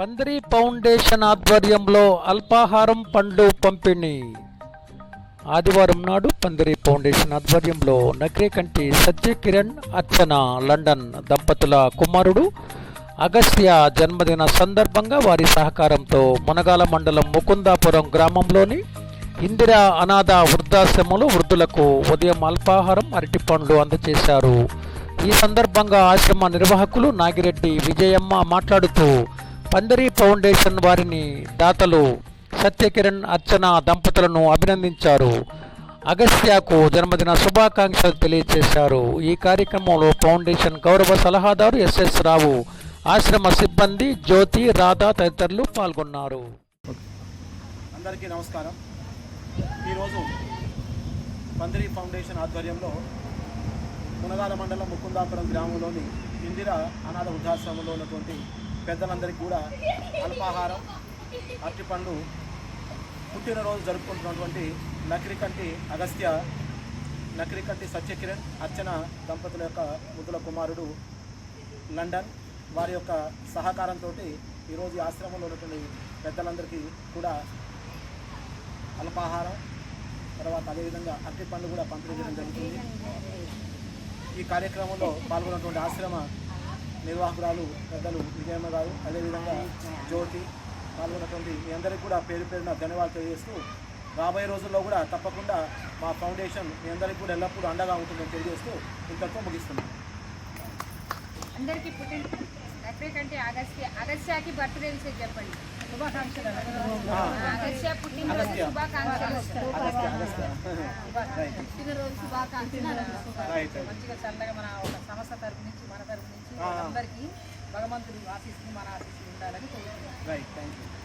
పందిరి ఫౌండేషన్ ఆధ్వర్యంలో అల్పాహారం పండ్లు పంపిణీ. ఆదివారం నాడు పందిరి ఫౌండేషన్ ఆధ్వర్యంలో నగ్రేకంటి సత్య కిరణ్ అర్చన లండన్ దంపతుల కుమారుడు అగస్త్య జన్మదిన సందర్భంగా వారి సహకారంతో మునగాల మండలం ముకుందాపురం గ్రామంలోని ఇందిరా అనాథ వృద్ధాశ్రమంలో వృద్ధులకు ఉదయం అల్పాహారం అరటి పండ్లు అందజేశారు ఈ సందర్భంగా ఆశ్రమ నిర్వాహకులు నాగిరెడ్డి విజయమ్మ మాట్లాడుతూ పందిరి ఫౌండేషన్ వారిని దాతలు సత్యకిరణ్ అర్చన దంపతులను అభినందించారు. అగస్త్యకు జన్మదిన శుభాకాంక్షలు తెలియజేశారు ఈ కార్యక్రమంలో ఫౌండేషన్ గౌరవ సలహాదారు ఎస్ఎస్ రావు ఆశ్రమ సిబ్బంది జ్యోతి రాధా తదితరులు పాల్గొన్నారు. అందరికీ నమస్కారం. ఈరోజు పందిరి ఫౌండేషన్ ఆధ్వర్యంలో మునగాల మండలం ముకుందాపురం గ్రామంలోని ఇందిరా అనాథ వృద్ధాశ్రమంలో ఉన్నటువంటి పెద్దలందరికీ కూడా అల్పాహారం అరటిపండు పుట్టినరోజు జరుపుకుంటున్నటువంటి నకిరికంటి అగస్త్య నకిరికంటి సత్యకిరణ్ అర్చన దంపతుల యొక్క ముద్దుల కుమారుడు లండన్. వారి యొక్క సహకారంతో ఈరోజు ఈ ఆశ్రమంలో ఉన్నటువంటి పెద్దలందరికీ కూడా అల్పాహారం తర్వాత అదేవిధంగా అరటిపండు కూడా పంపిణీ చేయడం జరుగుతుంది. ఈ కార్యక్రమంలో పాల్గొన్నటువంటి ఆశ్రమ నిర్వాహకురాలు పెద్దలు విజయమ్మ గారు అదేవిధంగా జ్యోతి పాల్గొన్నటువంటి మీ అందరికీ కూడా పేరు పేరున ధన్యవాదాలు తెలియజేస్తూ రాబోయే రోజుల్లో కూడా తప్పకుండా మా ఫౌండేషన్ మీ అందరికీ కూడా ఎల్లప్పుడూ అండగా ఉంటుందని తెలియజేస్తూ ఇంతటితో ముగిస్తున్నాం. అందరికీ పుట్టిన ఎక్కడికంటే అగస్త్య అగస్త్యకి బర్త్డే విషయం చెప్పండి. శుభాకాంక్షలు. అగస్త్య పుట్టినరోజు అగస్త్య. శుభాకాంక్షలు. పుట్టినరోజు శుభాకాంక్షలు. మంచిగా చల్లగా మన ఒక అందరికీ భగవంతుడు ఆశీస్సులు మన ఆశీస్సులు ఉండాలని కోరుకుంటున్నాం రైట్ థ్యాంక్ యూ